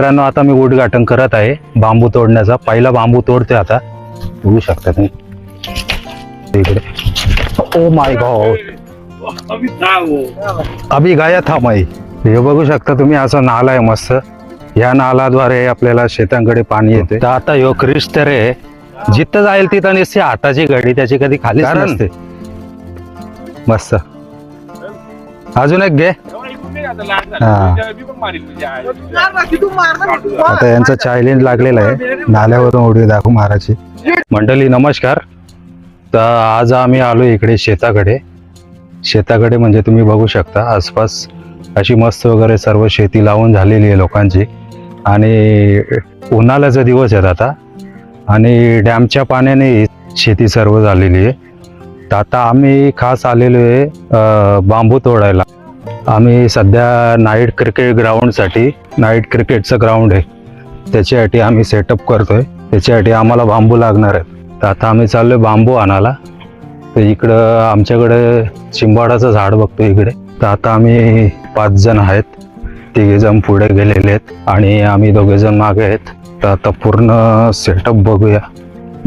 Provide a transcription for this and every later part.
मित्रांनो आता मी उद्घाटन करत आहे. बांबू तोडण्याचा पहिला बांबू तोडतोय आता. बघू शकता तुम्ही. इकडे. ओ माय गॉड अभि गाया था माई हे बघू शकता तुम्ही असा नाला आहे मस्त. या नालाद्वारे आपल्याला शेतांकडे पाणी येते तर आता ह्यो क्रिश तर आहे जिथं जाईल तिथं नसते हाताची घडी त्याची कधी खाली नसते. मस्त. अजून एक घे. आता यांचा चायलेंज लागलेला आहे. नाल्यावरून उडी दाखवू मारायची मंडळी नमस्कार. तर आज आम्ही आलो इकडे शेताकडे. शेताकडे म्हणजे तुम्ही बघू शकता आसपास अशी मस्त वगैरे सर्व शेती लावून झालेली आहे लोकांची. आणि उन्हाळ्याचा दिवस आहेत आता. आणि डॅमच्या पाण्याने शेती सर्व झालेली आहे. तर आता आम्ही खास आलेलो आहे अं, बांबू तोडायला. आम्ही सध्या नाईट क्रिकेट ग्राउंडसाठी नाईट क्रिकेटचं ग्राउंड आहे. त्याच्यासाठी आम्ही सेटअप करतो आहे त्याच्यासाठी आम्हाला बांबू लागणार आहेत. तर आता आम्ही चाललोय बांबू आणायला. तर इकडं आमच्याकडे चिंबाडाचं झाड बघतो इकडे. तर आता आम्ही पाच जण आहेत. तिघे जण पुढे गेलेले आहेत आणि आम्ही दोघे जण मागे आहेत. तर आता पूर्ण सेटअप बघूया.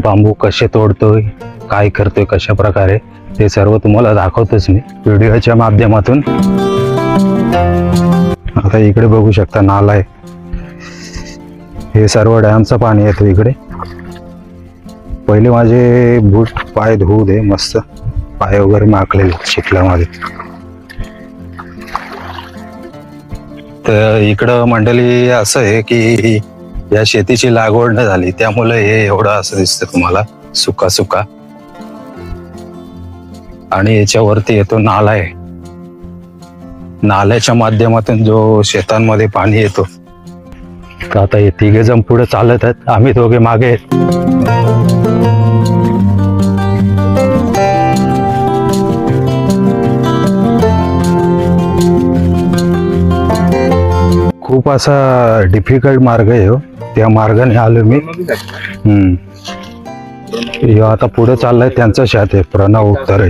बांबू कसे तोडतोय काय करतोय कशा प्रकारे ते सर्व तुम्हाला दाखवतोच मी. व्हिडिओच्या माध्यमातून. आता इकडे बघू शकता नाला आहे. हे सर्व डॅमचं पाणी येतं इकडे. पहिले माझे बूट पाय धुवू दे मस्त पाय वगैरे माकलेले चिखल्यामध्ये तर इकडं मंडळी असं आहे की या शेतीची लागवड न झाली त्यामुळे हे एवढं असं दिसतं तुम्हाला सुका सुका आणि याच्यावरती येतो नाला आहे. नाल्याच्या माध्यमातून जो शेतांमध्ये पाणी येतो. तर आता हे तिघे जण पुढे चालत आहेत. आम्ही दोघे मागे आहेत. खूप असा डिफिकल्ट मार्ग आहे हो. त्या मार्गाने आलो मी. हम्म. आता पुढे चाललाय त्यांचं शात आहे. प्रणव तरे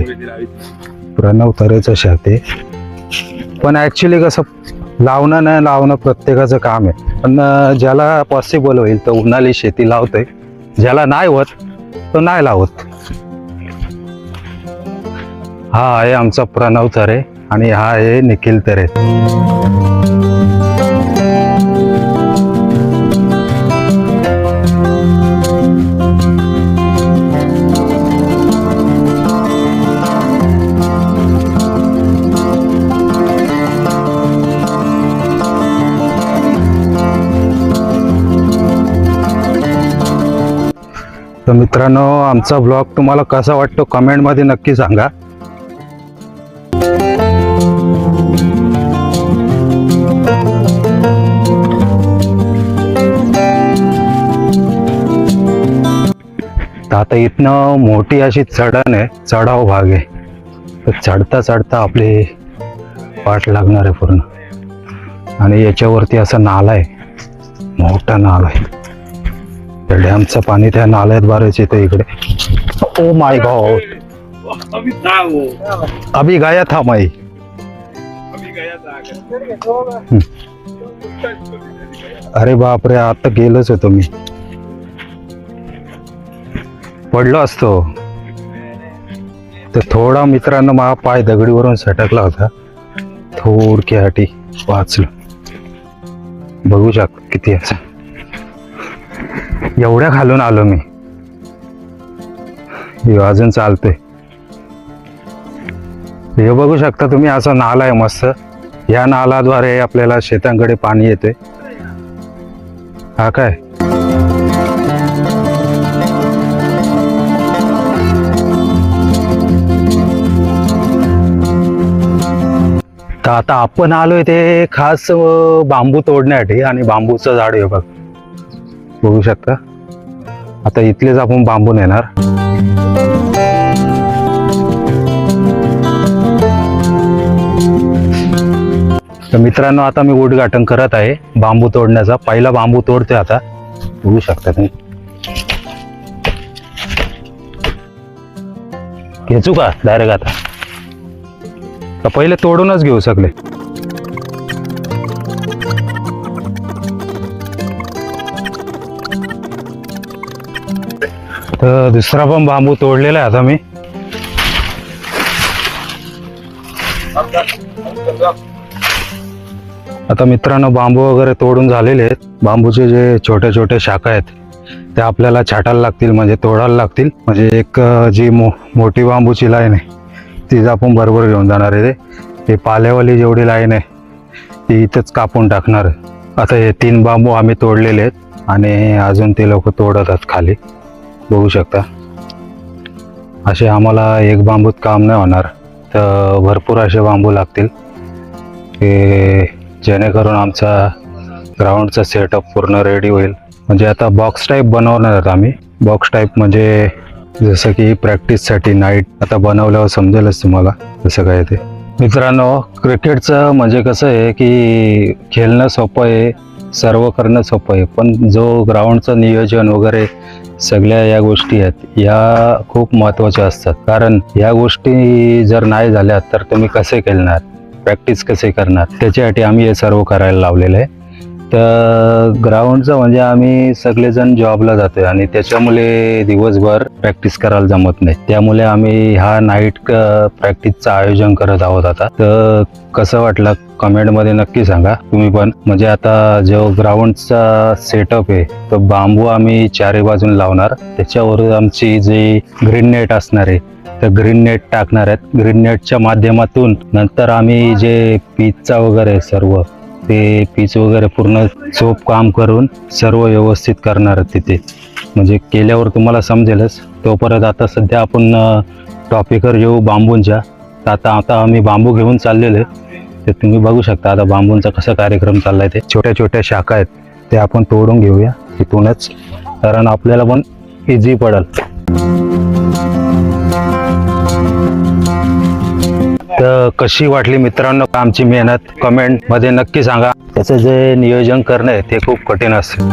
प्रणव तरेचं शात आहे. पण ॲक्च्युली कसं लावणं नाही लावणं प्रत्येकाचं काम आहे. पण ज्याला पॉसिबल होईल तर उन्हाळी शेती लावतोय. ज्याला नाही होत तो नाही लावत. हा आहे आमचा प्रणव तरे आणि हा आहे निखिल तरे. तर मित्रांनो आमचा ब्लॉग तुम्हाला कसा वाटतो कमेंटमध्ये नक्की सांगा. तर आता इथनं मोठी अशी चढण आहे चढाव भाग आहे. तर चढता चढता आपली वाट लागणार आहे पूर्ण. आणि याच्यावरती असा नाला आहे मोठा नाला आहे. त्या डॅमचं पाणी त्या नाल्यात भरायचं इथे इकडे. ओ माय गॉड अभि गाया था माई अरे बापरे आता गेलोच होतो मी. पडलो असतो. तर थोडा मित्रांनो माझा पाय दगडीवरून सटकला होता. थोडक्यासाठी वाचलो. बघू शक किती असं. एवढ्या खालून आलो मी. अजून चालते हे बघू शकता तुम्ही असा नाला आहे मस्त. या नालाद्वारे आपल्याला शेतांकडे पाणी येते हा काय? तर आता आपण आलोय ते खास बांबू तोडण्यासाठी आणि बांबूचं झाड आहे बघ. बघू शकता? आता इथलेच आपण बांबू नेणार तर मित्रांनो आता मी उद्घाटन करत आहे बांबू तोडण्याचा. पहिला बांबू तोडतोय आता. बघू शकता तुम्ही. घेचू का? डायरेक्ट आता. तर पहिले तोडूनच घेऊ सगळे. तर दुसरा पण बांबू तोडलेला आहे आता मी. आता मित्रांनो बांबू वगैरे तोडून झालेले आहेत. बांबूचे जे छोटे छोटे शाखा आहेत ते आपल्याला छाटायला लागतील म्हणजे तोडायला लागतील. म्हणजे एक जी मो मोठी बांबूची लाईन आहे तीच आपण बरोबर घेऊन जाणार आहे ते पाल्यावाली जेवढी लाईन आहे ती इथंच कापून टाकणार आता हे तीन बांबू आम्ही तोडलेले आहेत आणि अजून ते लोक तोडत आहेत खाली. बघू शकता. असे आम्हाला एक बांबूत काम नाही होणार. तर भरपूर असे बांबू लागतील. हे जेणेकरून आमचा ग्राउंडचा सेटअप पूर्ण रेडी होईल. म्हणजे आता बॉक्स टाईप बनवणार आहोत आम्ही. बॉक्स टाईप म्हणजे जसं की प्रॅक्टिससाठी नाईट आता बनवल्यावर समजेलच तुम्हाला जसं काय ते. मित्रांनो क्रिकेटचं म्हणजे कसं आहे की खेळणं सोपं आहे सर्व करणं सोपं आहे. पण जो ग्राउंडचं नियोजन वगैरे सगळ्या या गोष्टी आहेत या खूप महत्त्वाच्या असतात. कारण या गोष्टी जर नाही झाल्या तर तुम्ही कसे खेळणार? प्रॅक्टिस कसे करणार? त्याच्यासाठी आम्ही हे सर्व करायला लावलेलं आहे. तर ग्राउंडचं म्हणजे आम्ही सगळेजण जॉबला जातोय आणि त्याच्यामुळे दिवसभर प्रॅक्टिस करायला जमत नाही. त्यामुळे आम्ही हा नाईट प्रॅक्टिसचं आयोजन करत आहोत आता. तर कसं वाटलं? कमेंटमध्ये नक्की सांगा. तुम्ही पण. म्हणजे आता जो ग्राउंडचा सेटअप आहे तो बांबू आम्ही चारी बाजून लावणार. त्याच्यावर आमची जी ग्रीन नेट असणार आहे तर ग्रीन नेट टाकणार आहेत. ग्रीन नेटच्या माध्यमातून नंतर आम्ही जे पीचचा वगैरे सर्व ते पीच वगैरे पूर्ण चोप काम करून सर्व व्यवस्थित करणार आहेत तिथे. म्हणजे केल्यावर तुम्हाला समजेलच. तो परत आता सध्या आपण टॉपिकवर येऊ बांबूंच्या. तर आता आता आम्ही बांबू घेऊन चाललेलो आहे. ते तुम्ही बघू शकता आता बांबूंचा कसा कार्यक्रम चाललाय ते. छोट्या छोट्या शाखा आहेत. ते आपण तोडून घेऊया तिथूनच कारण आपल्याला पण इझी पडेल. तर कशी वाटली मित्रांनो आमची मेहनत? कमेंटमध्ये नक्की सांगा. त्याचं जे नियोजन करणं आहे ते खूप कठीण असतं.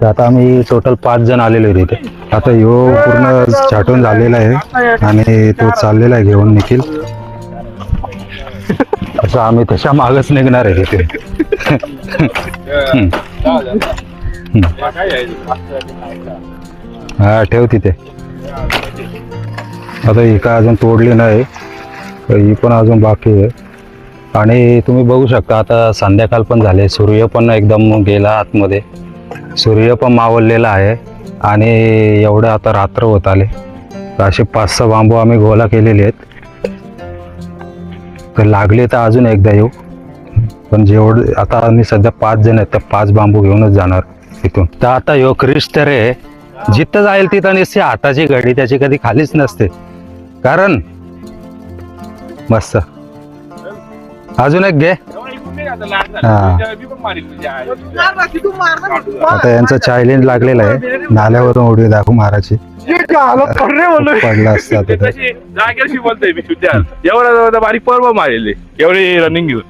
तर आता आम्ही टोटल पाच जण आलेलो आहे इथे. आता ह्यो पूर्ण छाटून झालेला आहे आणि तो चाललेला आहे घेऊन निखिल. असं आम्ही तशा मागच निघणार आहे तिथे हा ठेव तिथे. आता ही काय अजून तोडली नाही ही पण अजून बाकी आहे. आणि तुम्ही बघू शकता आता संध्याकाळ पण झाले सूर्य पण एकदम गेला आतमध्ये. सूर्य पण मावळलेला आहे आणि एवढं आता रात्र होत आले. तर असे पाच सहा बांबू आम्ही गोळा केलेले आहेत. तर लागले तर अजून एकदा येऊ. पण जेवढे आता आम्ही सध्या पाच जण आहेत तर पाच बांबू घेऊनच जाणार तिथून तर आता यो क्रिश तर आहे जिथं जाईल तिथं नसते हाताची घडी त्याची कधी खालीच नसते. कारण? मस्त. अजून एक घे. आता यांचा चायलेंज लागलेला आहे. नाल्यावरून उडी दाखवू माराची पडला असता तिथे जागेशी बोलतोय मी तुझ्या एवढा बारीक पर्व मारेल एवढी रनिंग घेऊन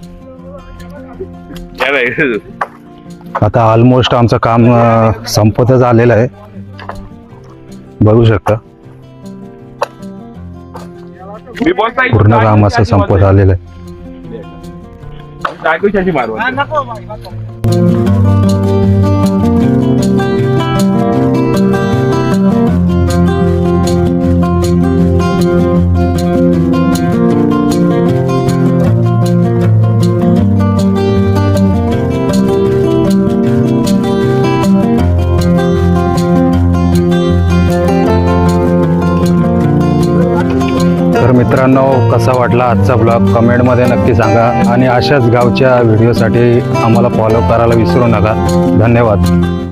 आता ऑलमोस्ट आमचं काम अं, संपतच आलेलं आहे. बघू शकता. पूर्ण काम असं संपत आलेलं आहे. मारवा मित्रांनो कसा वाटला आजचा ब्लॉग कमेंटमध्ये नक्की सांगा. आणि अशाच गावच्या व्हिडिओसाठी आम्हाला फॉलो करायला विसरू नका. धन्यवाद.